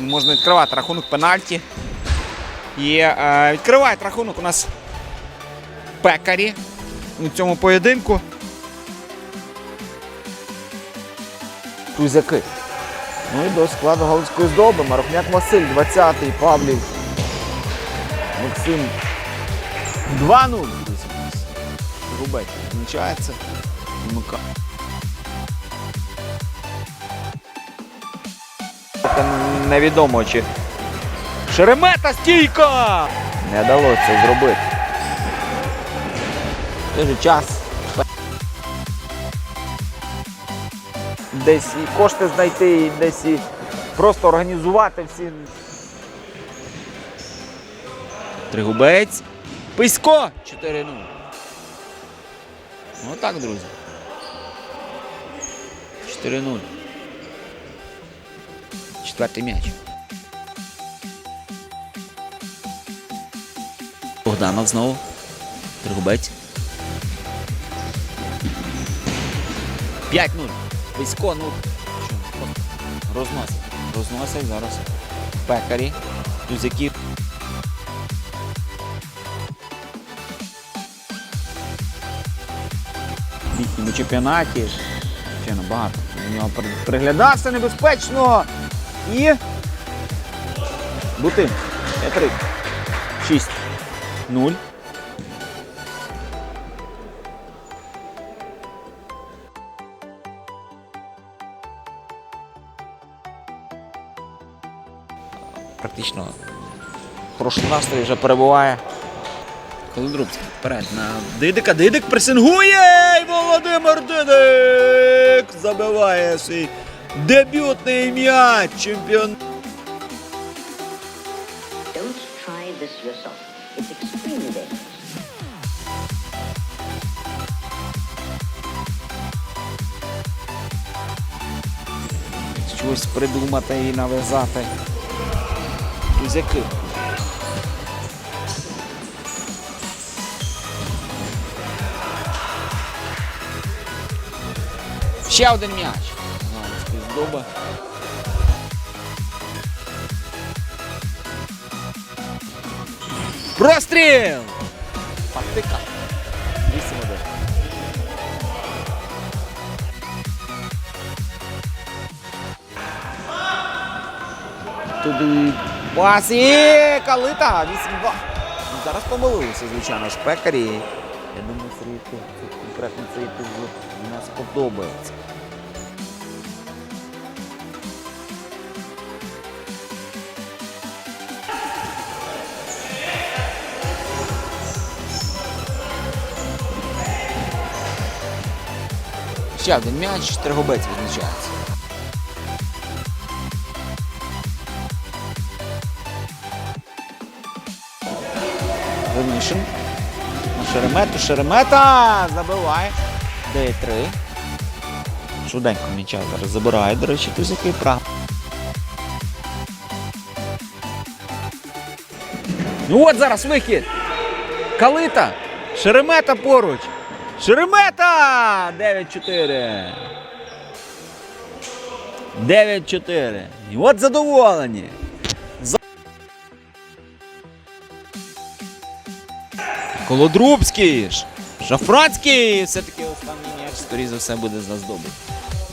Можна відкривати рахунок пенальті. І е, відкривають рахунок у нас пекарі у цьому поєдинку. Тузяки. Ну і до складу Галицької здоби. Марохняк Василь, 20-й, Павлів. Максим. 2-0. друзі, у нас. Відзначається. Мика. Невідомо чи. Шеремета стійка! Не вдалося це зробити. Той же час. Десь і кошти знайти, і десь і просто організувати всі. Тригубець. Писько! 4-0. Ну так, друзі. 4-0. Четвертий м'яч. Богданов знову. Тригубець. 5-0. Писько, ну. Розносить. Розносять зараз. Пекарі. Тузяки. Їхньому чемпіонаті. Ще набагато. У нього приглядався небезпечно. І. Бутин. 5-3. 6. 0. Практично в хорошому настрої вже перебуває. Холодрубський вперед на Дидика. Дидик пресингує! І Володимир Дидик забиває свій дебютний м'яч чемпіон. Don't try this yourself. It's extremely dangerous. Щось придумати і нав'язати. Тузяки. Ще один м'яч. Знову з Дуба. Простріл! Патика. 8-1. Туди пас і калита 8-2. Ну, Зараз помилилися, звичайно, ж пекарі. Я думаю, це конкретно цей епізод нас подобається. Ще один м'яч, Тригубець відзначається. Гонішин. На Шеремету. Шеремета забиває. 9-3. Швиденько м'яча зараз забирає, до речі, Тузякий прав. Ну от зараз вихід. Калита. Шеремета поруч. Шеремета! 9-4. 9-4. І от задоволені. Колодрубський ж. Шафранський. Все-таки останній м'яч, скоріше за все, буде за здобут.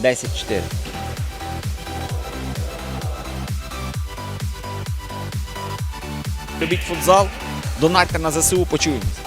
10-4. Любіть футзал. Донатьте на ЗСУ, почуємось.